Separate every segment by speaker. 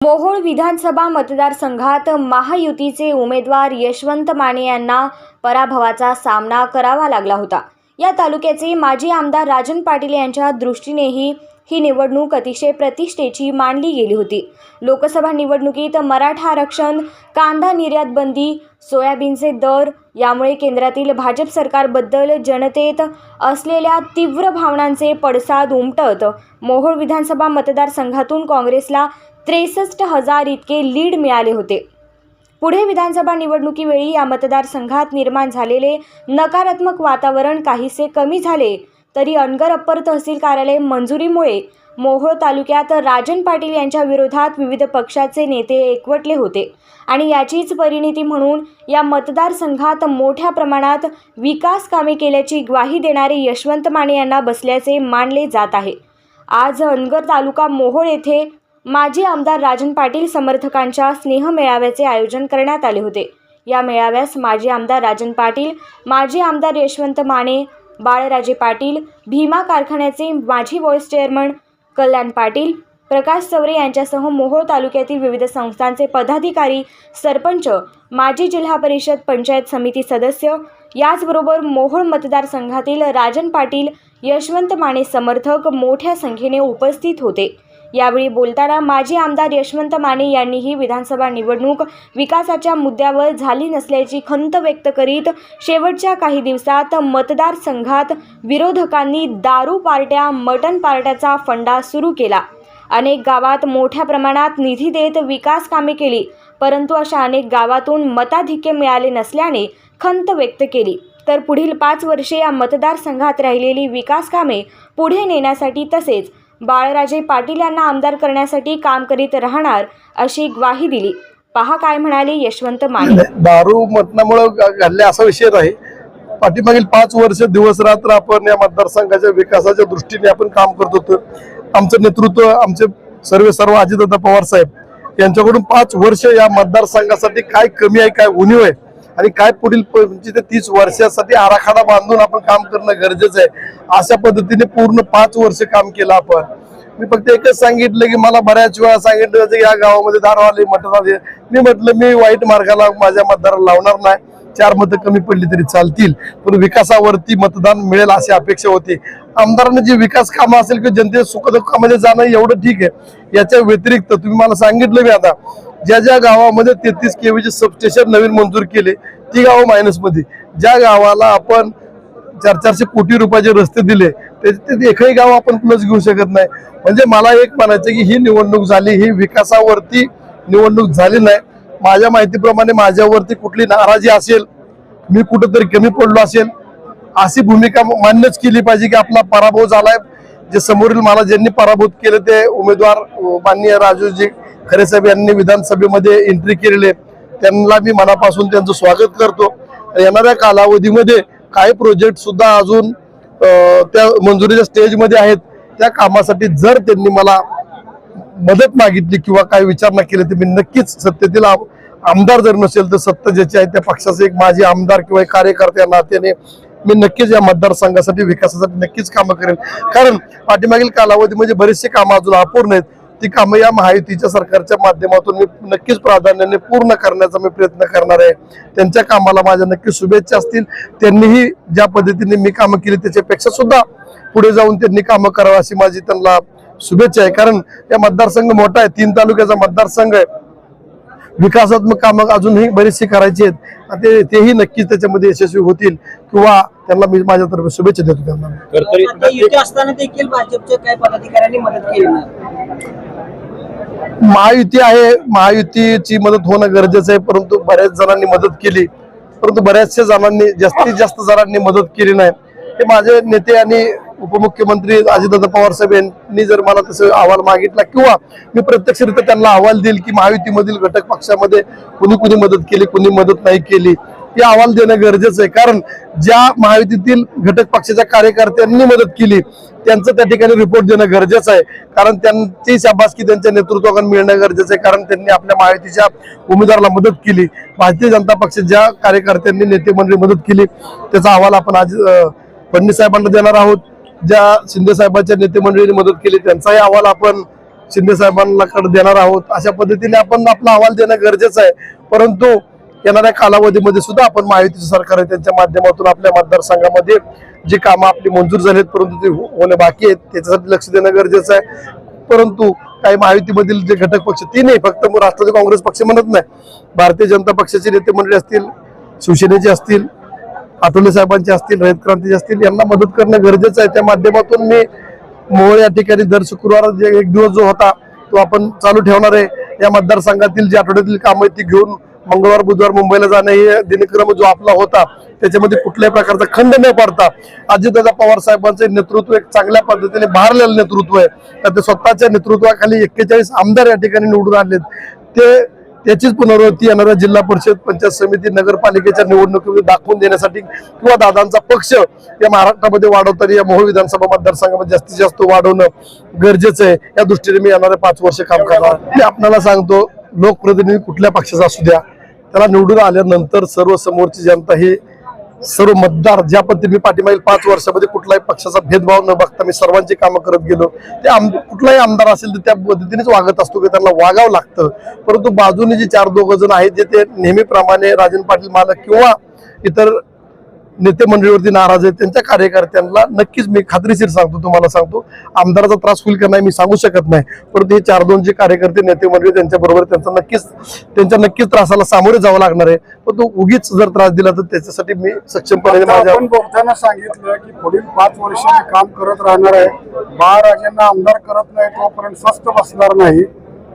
Speaker 1: मोहोळ विधानसभा मतदारसंघात महायुतीचे उमेदवार यशवंत माने यांना पराभवाचा सामना करावा लागला होता. या तालुक्याचे माजी आमदार राजन पाटील यांच्या दृष्टीनेही ही निवडणूक अतिशय प्रतिष्ठेची मानली गेली होती. लोकसभा निवडणुकीत मराठा आरक्षण कांदा निर्यात बंदी सोयाबीनचे दर यामुळे केंद्रातील भाजप सरकारबद्दल जनतेत असलेल्या तीव्र भावनांचे पडसाद उमटत मोहोळ विधानसभा मतदारसंघातून काँग्रेसला त्रेसष्ट हजार इतके लीड मिळाले होते. पुढे विधानसभा निवडणुकीवेळी या मतदारसंघात निर्माण झालेले नकारात्मक वातावरण काहीसे कमी झाले तरी अनगर अप्पर तहसील कार्यालय मंजुरीमुळे मोहोळ तालुक्यात राजन पाटील यांच्या विरोधात विविध पक्षाचे नेते एकवटले होते आणि याचीच परिणिती म्हणून या मतदारसंघात मोठ्या प्रमाणात विकास कामे केल्याची ग्वाही देणारे यशवंत माने यांना बसल्याचे मानले जात आहे. आज अनगर तालुका मोहोळ येथे माजी आमदार राजन पाटील समर्थकांच्या स्नेह मेळाव्याचे आयोजन करण्यात आले होते. या मेळाव्यास माजी आमदार राजन पाटील माजी आमदार यशवंत माने बाळराजे पाटील भीमा कारखान्याचे माजी व्हॉइस चेअरमन कल्याण पाटील प्रकाश चवरे यांच्यासह मोहोळ तालुक्यातील विविध संस्थांचे पदाधिकारी सरपंच माजी जिल्हा परिषद पंचायत समिती सदस्य याचबरोबर मोहोळ मतदारसंघातील राजन पाटील यशवंत माने समर्थक मोठ्या संख्येने उपस्थित होते. यावेळी बोलताना माजी आमदार यशवंत माने यांनीही विधानसभा निवडणूक विकासाच्या मुद्द्यावर झाली नसल्याची खंत व्यक्त करीत शेवटच्या काही दिवसात मतदारसंघात विरोधकांनी दारू पार्ट्या मटन पार्ट्याचा फंडा सुरू केला. अनेक गावात मोठ्या प्रमाणात निधी देत विकास कामे केली परंतु अशा अनेक गावातून मताधिक्य मिळाले नसल्याने खंत व्यक्त केली. तर पुढील पाच वर्षे या मतदारसंघात राहिलेली विकास कामे पुढे नेण्यासाठी तसेच बाळराजे पाटील यांना आमदार करण्यासाठी काम करीत राहणार अशी ग्वाही दिली. पहा काय म्हणाले यशवंत माने.
Speaker 2: दारू मतनामुळे घडले असा विषय नाही. पाठीमागील पाच वर्ष दिवस रात्र आपण या मतदारसंघाच्या विकासाच्या दृष्टीने आपण काम करत होतो. आमचं नेतृत्व आमचे सर्व सर्व अजितदादा पवार साहेब यांच्याकडून पाच वर्ष या मतदारसंघासाठी काय कमी आहे काय उणीव आहे आणि काय पुढील पंचवीस म्हणजे ते तीस वर्षासाठी आराखडा बांधून आपण काम करणं गरजेचं आहे. अशा पद्धतीने पूर्ण पाच वर्ष काम केलं आपण. मी फक्त एकच सांगितलं की मला बऱ्याच वेळा सांगितलं या गावामध्ये दारवाले मटणाले मी म्हटलं मी वाईट मार्गाला माझ्या मतदाराला लावणार नाही. चार मतं कमी पडली तरी चालतील. पण विकासावरती मतदान मिळेल अशी अपेक्षा होती. आमदारांना जी विकास कामं असेल की जनते सुखदुःखामध्ये जाणं एवढं ठीक आहे. याच्या व्यतिरिक्त तुम्ही मला सांगितलं मी आता ज्या ज्या गावामध्ये तेहतीस केवीचे सबस्टेशन नवीन मंजूर केले ती गावं मायनसमध्ये ज्या गावाला आपण चार चारशे कोटी रुपयाचे रस्ते दिले ते एकही गाव आपण प्लस घेऊ शकत नाही. म्हणजे मला एक म्हणायचं की ही निवडणूक झाली ही विकासावरती निवडणूक झाली नाही. माझ्या माहितीप्रमाणे माझ्यावरती कुठली नाराजी असेल मी कुठंतरी कमी पडलो असेल अशी भूमिका मान्यच केली पाहिजे की आपला पराभव झालाय. जे समोरील मला ज्यांनी पराभूत केले ते उमेदवार माननीय राजूजी खरे साहेब यांनी विधानसभेमध्ये एंट्री केलेले त्यांना मी मनापासून त्यांचं स्वागत करतो. येणाऱ्या कालावधीमध्ये काही प्रोजेक्ट सुद्धा अजून त्या मंजुरीच्या स्टेजमध्ये आहेत. त्या कामासाठी जर त्यांनी मला मदत मागितली किंवा काही विचारणा केली तर मी नक्कीच सत्तेतील आम- आमदार जर नसेल तर सत्ता ज्याची आहे त्या पक्षाचे एक माझे आमदार किंवा एक कार्यकर्त्या नात्याने मी नक्कीच या मतदारसंघासाठी विकासासाठी नक्कीच कामं करेन. कारण पाठीमागील कालावधीमध्ये म्हणजे बरेचसे कामं अजून अपूर्ण आहेत. ती कामं या महायुतीच्या सरकारच्या माध्यमातून मी नक्कीच प्राधान्याने पूर्ण करण्याचा मी प्रयत्न करणार आहे. त्यांच्या कामाला माझ्या नक्की शुभेच्छा असतील. त्यांनीही ज्या पद्धतीने मी कामं केली त्याच्यापेक्षा सुद्धा पुढे जाऊन त्यांनी कामं करावं अशी माझी त्यांना शुभेच्छा आहे. कारण या मतदारसंघ मोठा आहे. तीन तालुक्याचा मतदारसंघ आहे. विकासात्मक कामं अजूनही बरीचशी करायची आहेत. आणि ते तेही नक्कीच त्याच्यामध्ये यशस्वी होतील किंवा त्यांना मी माझ्यातर्फे शुभेच्छा देतो त्यांना. महायुती आहे. महायुतीची मदत होणं गरजेचं आहे. परंतु बऱ्याच जणांनी मदत केली. परंतु बऱ्याचशा जणांनी जास्तीत जास्त जणांनी मदत केली नाही. हे माझे नेते आणि उपमुख्यमंत्री अजितदादा पवार साहेब यांनी जर मला तसं अहवाल मागितला किंवा मी प्रत्यक्षरित्या त्यांना अहवाल देईल की महायुतीमधील घटक पक्षामध्ये कुणी कुणी मदत केली कुणी मदत नाही केली हे अहवाल देणं गरजेचं आहे. कारण ज्या महायुतीतील घटक पक्षाच्या कार्यकर्त्यांनी मदत केली त्यांचं त्या ठिकाणी रिपोर्ट देणं गरजेचं आहे. कारण त्यांची शाबासकी त्यांच्या नेतृत्वाकडून मिळणं गरजेचं आहे. कारण त्यांनी आपल्या महायुतीच्या उमेदवाराला मदत केली. भारतीय जनता पक्ष ज्या कार्यकर्त्यांनी नेते मंडळी मदत केली त्याचा अहवाल आपण आज अं, फडणवीस साहेबांना देणार आहोत. ज्या शिंदे साहेबांच्या नेतेमंडळीने मदत केली त्यांचाही अहवाल आपण शिंदे साहेबांनाकडे देणार आहोत. अशा पद्धतीने आपण आपला अहवाल देणं गरजेचं आहे. परंतु येणाऱ्या कालावधीमध्ये सुद्धा आपण महायुतीचं सरकार आहे त्यांच्या माध्यमातून आपल्या मतदारसंघामध्ये जी कामं आपली मंजूर झाली आहेत परंतु ते होणे बाकी आहेत त्याच्यासाठी लक्ष देणं गरजेचं आहे. परंतु काही महायुतीमधील जे घटक पक्ष ती नाही फक्त राष्ट्रवादी काँग्रेस पक्ष म्हणत नाही. भारतीय जनता पक्षाचे नेते मंडळी असतील शिवसेनेचे असतील आठवले साहेबांचे असतील रयत क्रांतीचे असतील यांना मदत करणं गरजेचं आहे. त्या माध्यमातून मी मोहोळ या ठिकाणी दर शुक्रवार जे एक दिवस जो होता तो आपण चालू ठेवणार आहे. या मतदारसंघातील जी आठवड्यातील कामं आहेत ती घेऊन मंगळवार बुधवार मुंबईला जाणं हे दिनक्रम जो आपला होता त्याच्यामध्ये कुठल्याही प्रकारचा खंड न पडता अजितदादा पवार साहेबांचे नेतृत्व एक चांगल्या पद्धतीने भारलेलं नेतृत्व आहे. तर ते स्वतःच्या नेतृत्वाखाली एक्केचाळीस आमदार या ठिकाणी निवडून आणलेत. ते त्याचीच पुनरावृत्ती येणाऱ्या जिल्हा परिषद पंचायत समिती नगरपालिकेच्या निवडणुकीमध्ये दाखवून देण्यासाठी किंवा दादांचा पक्ष या महाराष्ट्रामध्ये वाढवताना या मोहोळ विधानसभा मतदारसंघामध्ये जास्तीत जास्त वाढवणं गरजेचं आहे. या दृष्टीने मी येणारे पाच वर्ष काम करणार. मी आपल्याला सांगतो लोकप्रतिनिधी कुठल्या पक्षाचा असू द्या त्याला निवडून आल्यानंतर सर्व समोरची जनता ही सर्व मतदार ज्या पद्धतीने पाठीमागील पाच वर्षामध्ये कुठलाही पक्षाचा भेदभाव न बघता मी सर्वांची कामं करत गेलो. ते आम कुठलाही आमदार असेल तर त्या पद्धतीनेच वागत असतो की त्यांना वागावं लागतं. परंतु बाजूने जे चार दोघं जण आहेत जे ते नेहमीप्रमाणे राजन पाटील मालक किंवा इतर नेते मंडळीवरती नाराज आहेत त्यांच्या कार्यकर्त्यांना नक्कीच मी खात्रीशीर सांगतो तुम्हाला सांगतो. आमदाराचा त्रास होईल का नाही मी सांगू शकत नाही. परंतु हे चार दोन जे कार्यकर्ते नेते मंडळी त्यांच्या बरोबर त्यांचा नक्कीच त्यांच्या नक्कीच त्रासाला सामोरे जावं लागणार आहे. पण तो उगीच जर त्रास दिला तर त्याच्यासाठी मी सक्षमपणे माझ्या
Speaker 3: बोलताना सांगितलं की पुढील पाच वर्ष मी काम करत राहणार आहे. महाराजांना आमदार करत नाही तोपर्यंत स्वस्त बसणार नाही.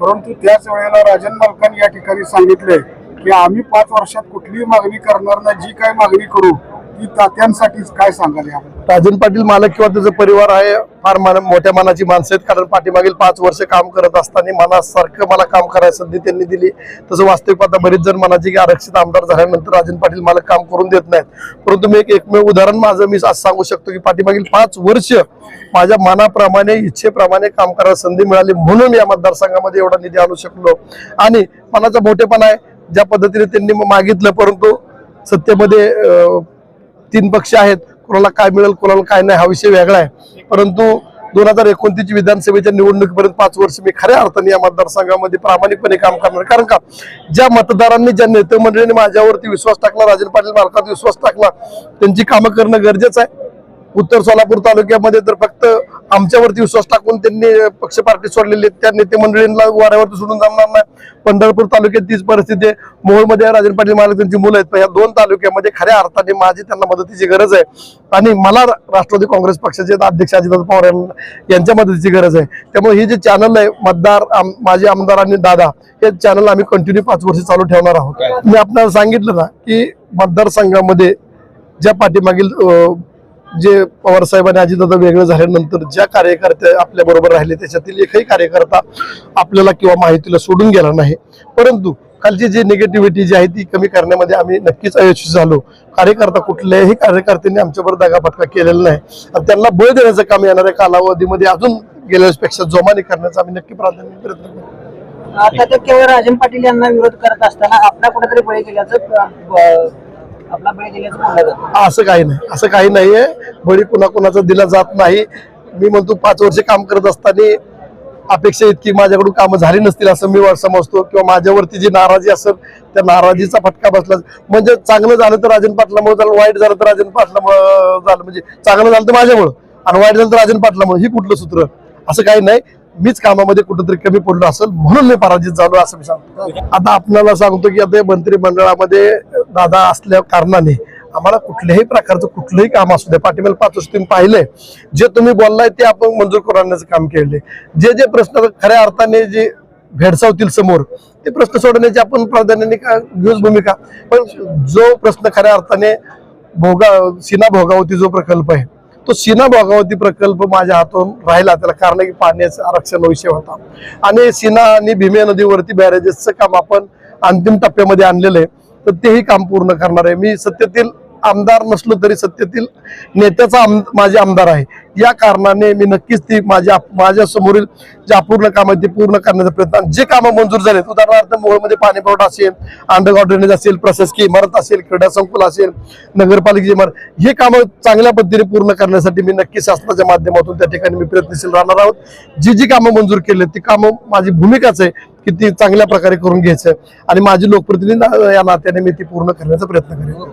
Speaker 3: परंतु त्याच वेळेला राजन मालकांनी या ठिकाणी सांगितलंय की आम्ही पाच वर्षात कुठलीही मागणी करणार नाही जी काय मागणी करू की तात्यांसाठीच काय सांगाल याबद्दल?
Speaker 2: राजन पाटील मालक किंवा त्याचा परिवार आहे फार मान मोठ्या मनाची माणसं आहेत कारण पाठीमागील पाच वर्ष काम करत असताना मनासारखं मला काम करायला संधी त्यांनी दिली. तसं वास्तविक आता बरेच जण म्हणायचे की आरक्षित आमदार झाल्यानंतर राजन पाटील मालक काम करून देत नाहीत. परंतु मी एक एकमेव उदाहरण माझं मी आज सांगू शकतो की पाठीमागील पाच वर्ष माझ्या मनाप्रमाणे इच्छेप्रमाणे काम करायला संधी मिळाली म्हणून या मतदारसंघामध्ये एवढा निधी आणू शकलो. आणि मनाचा मोठेपणा आहे ज्या पद्धतीने त्यांनी मागितलं परंतु सत्तेमध्ये तीन पक्ष आहेत. कोणाला काय मिळेल कोणाला काय नाही हा विषय वेगळा आहे. परंतु दोन हजार एकोणतीस विधानसभेच्या निवडणुकीपर्यंत पाच वर्ष मी खऱ्या अर्थाने या मतदारसंघामध्ये प्रामाणिकपणे काम करणार. कारण का? ज्या मतदारांनी ज्या नेते माझ्यावरती विश्वास टाकला राजन पाटील मार्फत विश्वास टाकला त्यांची कामं करणं गरजेचं आहे. उत्तर सोलापूर तालुक्यामध्ये तर फक्त आमच्यावरती विश्वास टाकून त्यांनी पक्ष पार्टी सोडलेली त्या नेते मंडळींना वाऱ्यावरती सोडून जाणार नाही. पंढरपूर तालुक्यात तीच परिस्थिती आहे. मोहोळमध्ये राजन पाटील मालक त्यांची मुलं आहेत. पण या दोन तालुक्यामध्ये खऱ्या अर्थाने माझी त्यांना मदतीची गरज आहे. आणि मला राष्ट्रवादी काँग्रेस पक्षाचे अध्यक्ष अजितदादा पवार यांच्या मदतीची गरज आहे. त्यामुळे हे जे चॅनल आहे मतदार आम- माझे आमदार आणि दादा हे चॅनल आम्ही कंटिन्यू पाच वर्ष चालू ठेवणार आहोत. मी आपल्याला सांगितलं ना की मतदारसंघामध्ये ज्या पाठीमागील जे पवार साहेबांनी अजितदादा वेगळं झाल्यानंतर ज्या कार्यकर्ते आपल्या बरोबर राहिले त्याच्यातील एकही कार्यकर्ता आपल्याला किंवा माहितीला सोडून गेला नाही. परंतु खालची जी निगेटिव्हिटी जी आहे ती कमी करण्यामध्ये आम्ही नक्कीच अयशस्वी झालो. कार्यकर्ता कुठल्याही कार्यकर्त्यांनी आमच्याबरोबर दगाफटका केलेला नाही. आणि त्यांना बळ देण्याचं काम येणाऱ्या कालावधीमध्ये अजून गेल्यापेक्षा जोमाने करण्याचा आम्ही नक्की प्राधान्य प्रयत्न करू
Speaker 4: आता तर केवळ राजन पाटील यांना विरोध करत असताना आपला कुठेतरी बळी गेल्याचं
Speaker 2: असं काही नाही. असं काही नाहीये. बळी कुणा कुणाचा दिला जात नाही. मी म्हणतो पाच वर्ष काम करत असताना अपेक्षा इतकी माझ्याकडून कामं झाली नसतील असं मी समजतो. किंवा माझ्यावरती जी नाराजी असेल त्या नाराजीचा फटका बसला. म्हणजे चांगलं झालं तर राजन पाटलामुळे झालं वाईट झालं तर राजन पाटलामुळे झालं. म्हणजे चांगलं झालं तर माझ्यामुळं आणि वाईट झालं तर राजन पाटलामुळे. ही कुठलं सूत्र? असं काही नाही. मीच कामामध्ये कुठंतरी कमी पडलो असेल म्हणून मी पराजित झालो असं मी सांगतो. आता आपल्याला सांगतो की आता मंत्रिमंडळामध्ये दादा असल्या कारणाने आम्हाला कुठल्याही प्रकारचं कुठलंही काम असू दे. पाठीमागे पाच वर्ष तुम्ही पाहिलंय जे तुम्ही बोललाय ते आपण मंजूर करण्याचं काम केले. जे जे प्रश्न खऱ्या अर्थाने जे भेडसावतील समोर ते प्रश्न सोडवण्याची आपण प्राधान्याने का घेऊच भूमिका. पण जो प्रश्न खऱ्या अर्थाने भोगा सीना भोगावती जो प्रकल्प आहे तो सीना भोगावती प्रकल्प माझ्या हातून राहिला. त्याला कारण आहे की पाण्याचा आरक्षण विषय होता. आणि सीना आणि भीमे नदीवरती बॅरेजेसचं काम आपण अंतिम टप्प्यामध्ये आणलेलं आहे. तर तेही काम पूर्ण करणार आहे. मी सत्तेतील आमदार नसलो तरी सत्तेतील नेत्याचा आम माझे आमदार आहे. या कारणाने मी नक्कीच ती माझ्या माझ्या समोरील जे अपूर्ण काम आहे ते पूर्ण करण्याचा प्रयत्न जे कामं मंजूर झालेत उदाहरणार्थ मोहोळमध्ये पाणी पुरवठा असेल अंडरग्राउंड ड्रेनेज असेल प्रशासकीय इमारत असेल क्रीडा संकुल असेल नगरपालिकेची इमारत हे कामं चांगल्या पद्धतीने पूर्ण करण्यासाठी मी नक्की शासनाच्या माध्यमातून त्या ठिकाणी मी प्रयत्नशील राहणार आहोत. जी जी कामं मंजूर केली ती कामं माझी भूमिकाच आहे की ती चांगल्या प्रकारे करून घ्यायचं आणि माझी लोकप्रतिनिधी या नात्याने मी ती पूर्ण करण्याचा प्रयत्न करेन.